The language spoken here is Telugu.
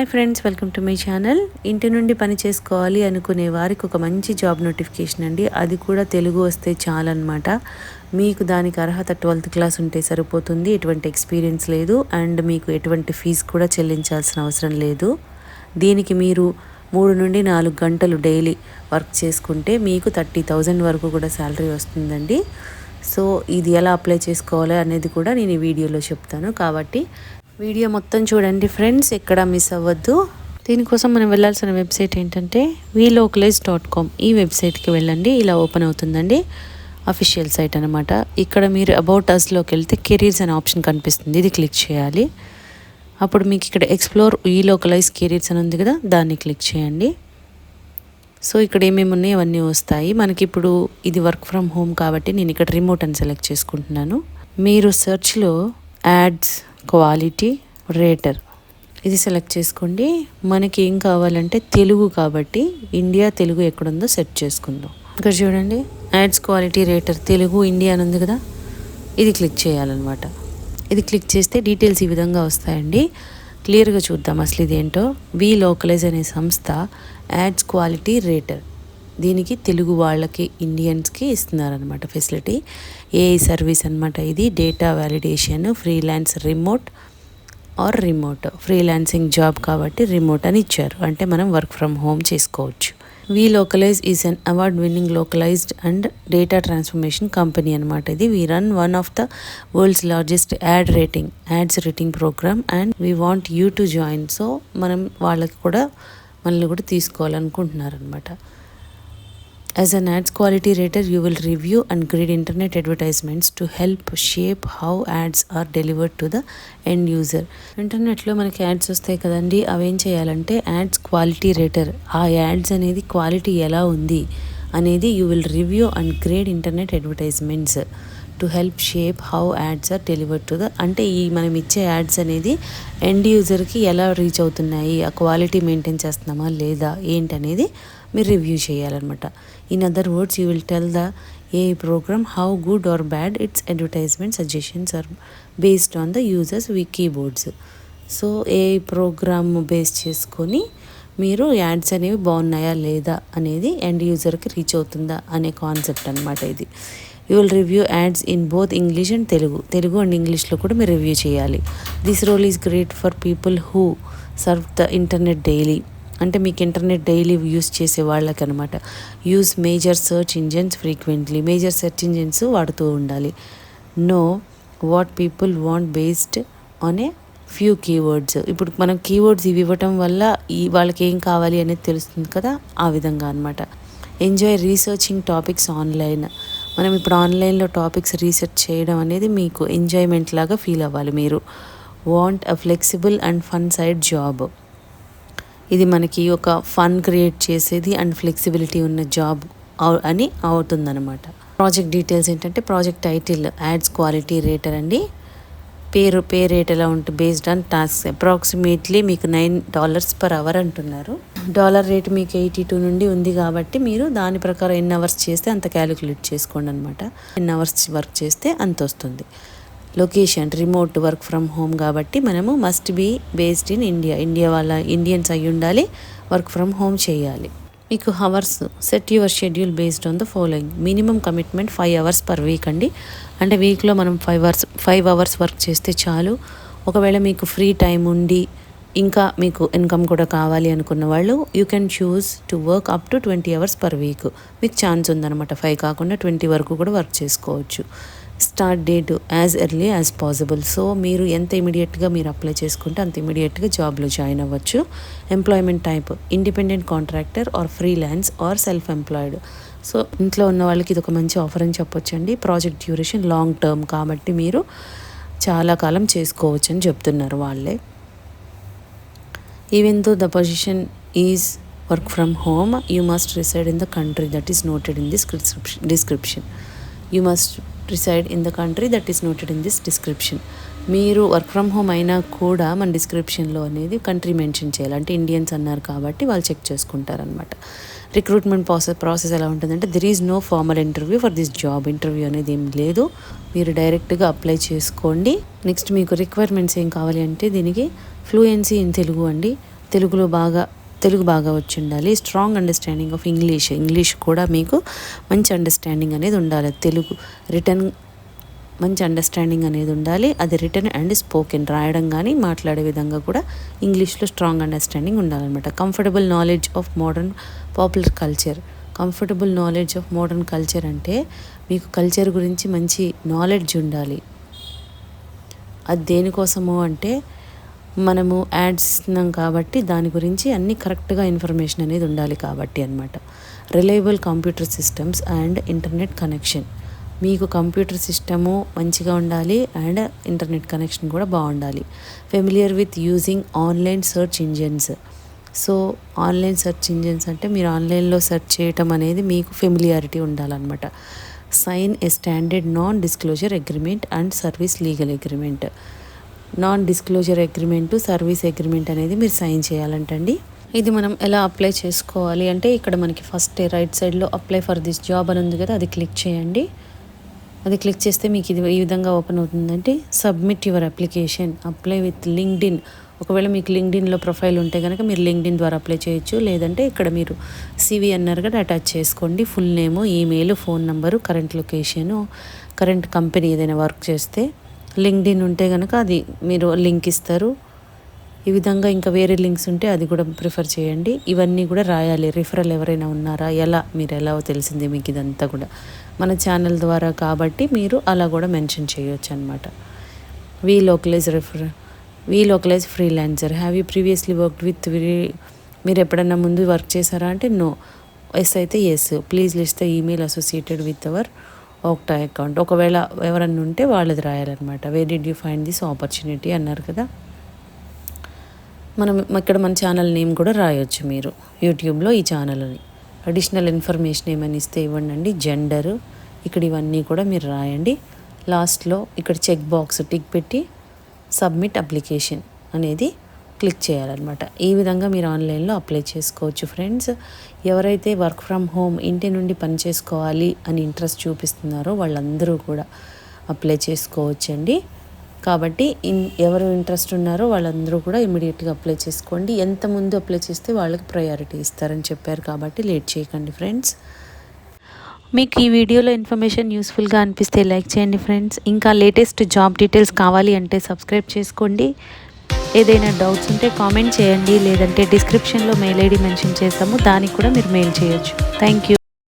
Hi friends welcome to my channel. ఇంటి నుండి పని చేసుకోవాలి అనుకునే వారికి ఒక మంచి జాబ్ నోటిఫికేషన్ అండి. అది కూడా తెలుగు వస్తే చాలన్నమాట. మీకు దానికి అర్హత ట్వెల్త్ క్లాస్ ఉంటే సరిపోతుంది ఎటువంటి ఎక్స్పీరియన్స్ లేదు అండ్ మీకు ఎటువంటి ఫీజు కూడా చెల్లించాల్సిన అవసరం లేదు. దీనికి మీరు మూడు నుండి నాలుగు గంటలు డైలీ వర్క్ చేసుకుంటే మీకు థర్టీ థౌజండ్ వరకు కూడా శాలరీ వస్తుందండి. సో ఇది ఎలా అప్లై చేసుకోవాలి అనేది కూడా నేను ఈ వీడియోలో చెప్తాను. కాబట్టి వీడియో మొత్తం చూడండి ఫ్రెండ్స్ ఎక్కడ మిస్ అవ్వద్దు. దీనికోసం మనం వెళ్ళాల్సిన వెబ్సైట్ ఏంటంటే వీలోకలైజ్ డాట్ కామ్ ఈ వెబ్సైట్కి వెళ్ళండి ఇలా ఓపెన్ అవుతుందండి. అఫీషియల్ సైట్ అనమాట ఇక్కడ మీరు అబౌట్ అస్లోకి వెళ్తే కెరీర్స్ అనే ఆప్షన్ కనిపిస్తుంది ఇది క్లిక్ చేయాలి. అప్పుడు మీకు ఇక్కడ ఎక్స్ప్లోర్ ఈ లోకలైజ్ కెరీర్స్ అని ఉంది కదా దాన్ని క్లిక్ చేయండి. సో ఇక్కడ ఏమేమి ఉన్నాయో అవన్నీ వస్తాయి. మనకి ఇప్పుడు ఇది వర్క్ ఫ్రమ్ హోమ్ కాబట్టి నేను ఇక్కడ రిమోట్ అని సెలెక్ట్ చేసుకుంటున్నాను. మీరు సెర్చ్లో యాడ్స్ క్వాలిటీ రేటర్. ఇది సెలెక్ట్ చేసుకోండి. మనకి ఏం కావాలంటే తెలుగు కాబట్టి ఇండియా తెలుగు ఎక్కడుందో సెట్ చేసుకుందాం. ఇక్కడ చూడండి ads quality rater Telugu India అని ఉంది కదా? ఇది క్లిక్ చేయాలన్నమాట. ఇది క్లిక్ చేస్తే డీటెయిల్స్ ఈ విధంగా వస్తాయండి. క్లియర్గా చూద్దాం అసలు ఇదేంటో. వి లోకలైజ్ అనే సంస్థ యాడ్స్ క్వాలిటీ రేటర్. దీనికి తెలుగు వాళ్ళకి ఇండియన్స్కి ఇస్తున్నారనమాట ఫెసిలిటీ ఏఐ సర్వీస్ అనమాట ఇది. Data validation freelance remote or remote freelancing job కాబట్టి రిమోట్ అని ఇచ్చారు. అంటే మనం వర్క్ ఫ్రమ్ హోమ్ చేసుకోవచ్చు. We localize is an award winning localized and data transformation company అనమాట ఇది. We run one of the world's largest ad rating ads rating program and we want you to join so మనం వాళ్ళకి కూడా మనల్ని కూడా తీసుకోవాలనుకుంటున్నారనమాట As an ads quality rater, you will review and grade internet advertisements to help shape how ads are delivered to the end user. ఇంటర్నెట్లో మనకి యాడ్స్ వస్తాయి కదండి అవేం చేయాలంటే యాడ్స్ క్వాలిటీ రేటర్ ఆ యాడ్స్ అనేది క్వాలిటీ ఎలా ఉంది అనేది you will review and grade internet advertisements to help shape how ads are delivered to the అంటే ఈ మనం ఇచ్చే యాడ్స్ అనేది ఎండ్ యూజర్కి ఎలా రీచ్ అవుతున్నాయి ఆ క్వాలిటీ మెయింటైన్ చేస్తున్నామా లేదా ఏంటనేది మీరు రివ్యూ చేయాలన్నమాట in other words you will tell the a program how good or bad its advertisement suggestions are based on the users we keyboards so a program base చేసుకొని మీరు యాడ్స్ అనేవి బాగున్నాయా లేదా అనేది ఎండ్ యూజర్కి రీచ్ అవుతుందా అనే కాన్సెప్ట్ అనమాట ఇది. You will review ads in both English and Telugu Telugu and ఇంగ్లీష్లో కూడా మీరు రివ్యూ చేయాలి. This role is great for people who serve the internet daily అంటే మీకు ఇంటర్నెట్ డైలీ యూస్ చేసే వాళ్ళకి అనమాట use major search engines frequently. Major search engines వాడుతూ ఉండాలి. Know what people want based on a few keywords. ఇప్పుడు మనం కీవర్డ్స్ ఇవి ఇవ్వటం వల్ల ఈ వాళ్ళకి ఏం కావాలి అనేది తెలుస్తుంది కదా? ఆ విధంగా అనమాట ఎంజాయ్ రీసెర్చింగ్ టాపిక్స్ ఆన్లైన్. మనం ఇప్పుడు ఆన్లైన్లో టాపిక్స్ రీసెర్చ్ చేయడం అనేది మీకు ఎంజాయ్మెంట్ లాగా ఫీల్ అవ్వాలి మీరు. Want a flexible and fun side job. ఇది మనకి ఒక ఫన్ క్రియేట్ చేసేది అండ్ ఫ్లెక్సిబిలిటీ ఉన్న జాబ్ అని అవుతుందన్నమాట. ప్రాజెక్ట్ డీటెయిల్స్ ఏంటంటే project title ads quality rater అండి. పేరు పే రేట్ ఎలా ఉంటుంది బేస్డ్ ఆన్ టాస్క్ అప్రాక్సిమేట్లీ మీకు నైన్ డాలర్స్ పర్ అవర్ అంటున్నారు. డాలర్ రేట్ మీకు ఎయిటీ టూ నుండి ఉంది కాబట్టి మీరు దాని ప్రకారం ఎన్ని అవర్స్ చేస్తే అంత క్యాలిక్యులేట్ చేసుకోండి అనమాట ఎన్ని అవర్స్ వర్క్ చేస్తే అంత వస్తుంది location remote work from home కాబట్టి మనము must be based in India India వాళ్ళ ఇండియన్స్ అయి ఉండాలి వర్క్ ఫ్రమ్ హోమ్ చేయాలి. మీకు hours set your schedule based on the following minimum commitment five hours per week అండి. అంటే వీక్లో మనం five hours five hours work చేస్తే చాలు. ఒకవేళ మీకు ఫ్రీ టైం ఉండి ఇంకా మీకు ఇన్కమ్ కూడా కావాలి అనుకున్న వాళ్ళు you can choose to work up to twenty hours per week మీకు ఛాన్స్ ఉందన్నమాట. ఫైవ్ కాకుండా ట్వంటీ వరకు కూడా వర్క్ చేసుకోవచ్చు. Start date as early as possible so మీరు ఎంత ఇమీడియట్గా మీరు అప్లై చేసుకుంటే అంత ఇమీడియట్గా జాబ్లో జాయిన్ అవ్వచ్చు. Employment type independent contractor or freelance or self employed so ఇంట్లో ఉన్న వాళ్ళకి ఇది ఒక మంచి ఆఫర్ అని చెప్పొచ్చు అండి ప్రాజెక్ట్ డ్యూరేషన్ లాంగ్ టర్మ్ కాబట్టి మీరు చాలా కాలం చేసుకోవచ్చు అని చెప్తున్నారు వాళ్ళే. Even though the position is work from home you must reside in the country that is noted in this description description you must reside in the country that is noted in this description మీరు వర్క్ ఫ్రమ్ హోమ్ అయినా కూడా మన డిస్క్రిప్షన్లో అనేది కంట్రీ మెన్షన్ చేయాలి. అంటే ఇండియన్స్ అన్నారు కాబట్టి వాళ్ళు చెక్ చేసుకుంటారనమాట రిక్రూట్మెంట్ ప్రాసెస్ ప్రాసెస్ ఎలా ఉంటుందంటే there is no formal interview for this job interview అనేది ఏం లేదు. మీరు డైరెక్ట్గా అప్లై చేసుకోండి. నెక్స్ట్ మీకు రిక్వైర్మెంట్స్ ఏం కావాలి అంటే దీనికి ఫ్లూయెన్సీ ఇన్ తెలుగు అండి. తెలుగులో బాగా తెలుగు బాగా వచ్చి ఉండాలి strong understanding of English English కూడా మీకు మంచి అండర్స్టాండింగ్ అనేది ఉండాలి. తెలుగు రిటర్న్ మంచి అండర్స్టాండింగ్ అనేది ఉండాలి. అది రిటర్న్ అండ్ స్పోకెన్ రాయడం కానీ మాట్లాడే విధంగా కూడా ఇంగ్లీష్లో స్ట్రాంగ్ అండర్స్టాండింగ్ ఉండాలన్నమాట. Comfortable knowledge of modern popular culture comfortable knowledge of modern culture అంటే మీకు కల్చర్ గురించి మంచి నాలెడ్జ్ ఉండాలి. అది దేనికోసము అంటే మనము యాడ్స్ ఇస్తున్నాం కాబట్టి దాని గురించి అన్ని కరెక్ట్గా ఇన్ఫర్మేషన్ అనేది ఉండాలి కాబట్టి అనమాట reliable computer systems and internet connection మీకు కంప్యూటర్ సిస్టము మంచిగా ఉండాలి అండ్ ఇంటర్నెట్ కనెక్షన్ కూడా బాగుండాలి. Familiar with using online search engines so online search engines అంటే మీరు ఆన్లైన్లో సెర్చ్ చేయటం అనేది మీకు ఫెమిలియారిటీ ఉండాలన్నమాట. Sign a standard non disclosure agreement and service legal agreement non disclosure agreement service agreement అనేది మీరు సైన్ చేయాలంటండి. ఇది మనం ఎలా అప్లై చేసుకోవాలి అంటే ఇక్కడ మనకి ఫస్ట్ రైట్ సైడ్లో అప్లై ఫర్ దిస్ జాబ్ అని ఉంది కదా అది క్లిక్ చేయండి. అది క్లిక్ చేస్తే మీకు ఇది ఈ విధంగా ఓపెన్ అవుతుందంటే submit your application apply with LinkedIn ఒకవేళ మీకు లింక్డ్ఇన్లో ప్రొఫైల్ ఉంటే కనుక మీరు లింక్డ్ఇన్ ద్వారా అప్లై చేయొచ్చు. లేదంటే ఇక్కడ మీరు సివి అన్నారు కదా అటాచ్ చేసుకోండి. Full name email phone number current location current company ఏదైనా వర్క్ చేస్తే లింక్డ్ఇన్ ఉంటే కనుక అది మీరు లింక్ ఇస్తారు. ఈ విధంగా ఇంకా వేరే లింక్స్ ఉంటే అది కూడా ప్రిఫర్ చేయండి. ఇవన్నీ కూడా రాయాలి. రిఫరల్ ఎవరైనా ఉన్నారా? ఎలా? మీరు ఎలా తెలిసింది మీకు ఇదంతా కూడా? మన ఛానల్ ద్వారా కాబట్టి మీరు అలా కూడా మెన్షన్ చేయొచ్చు అనమాట we localize refer we localize freelancer. Have you previously work with మీరు ఎప్పుడన్నా ముందు వర్క్ చేశారా అంటే నో ఎస్ అయితే yes please list the email associated with our ఒకటా అకౌంట్ ఒకవేళ ఎవరన్నా ఉంటే వాళ్ళది రాయాలన్నమాట. Way did you find this opportunity అన్నారు కదా. మనం ఇక్కడ మన ఛానల్ నేమ్ కూడా రాయొచ్చు మీరు. యూట్యూబ్లో ఈ ఛానల్ని అడిషనల్ ఇన్ఫర్మేషన్ ఏమైనా ఇస్తే ఇవ్వండి జెండరు ఇక్కడ ఇవన్నీ కూడా మీరు రాయండి. లాస్ట్లో ఇక్కడ చెక్ బాక్స్ టిక్ పెట్టి సబ్మిట్ అప్లికేషన్ అనేది క్లిక్ చేయాలన్నమాట. ఈ విధంగా మీరు ఆన్లైన్లో అప్లై చేసుకోవచ్చు ఫ్రెండ్స్ ఎవరైతే వర్క్ ఫ్రమ్ హోమ్ ఇంటి నుండి పని చేసుకోవాలి అని ఇంట్రెస్ట్ చూపిస్తున్నారో వాళ్ళందరూ కూడా అప్లై చేసుకోవచ్చండి. కాబట్టి ఇన్ ఎవరు ఇంట్రెస్ట్ ఉన్నారో వాళ్ళందరూ కూడా ఇమీడియట్గా అప్లై చేసుకోండి. ఎంత ముందు అప్లై చేస్తే వాళ్ళకి ప్రయారిటీ ఇస్తారని చెప్పారు కాబట్టి లేట్ చేయకండి ఫ్రెండ్స్. మీకు ఈ వీడియోలో ఇన్ఫర్మేషన్ యూస్ఫుల్గా అనిపిస్తే లైక్ చేయండి ఫ్రెండ్స్. ఇంకా లేటెస్ట్ జాబ్ డీటెయిల్స్ కావాలి అంటే సబ్స్క్రైబ్ చేసుకోండి. ఏదైనా డౌట్స్ ఉంటే కామెంట్ చేయండి. లేదంటే డిస్క్రిప్షన్లో మెయిల్ ఐడి మెన్షన్ చేస్తాము. దానికి కూడా మీరు మెయిల్ చేయొచ్చు. Thank you.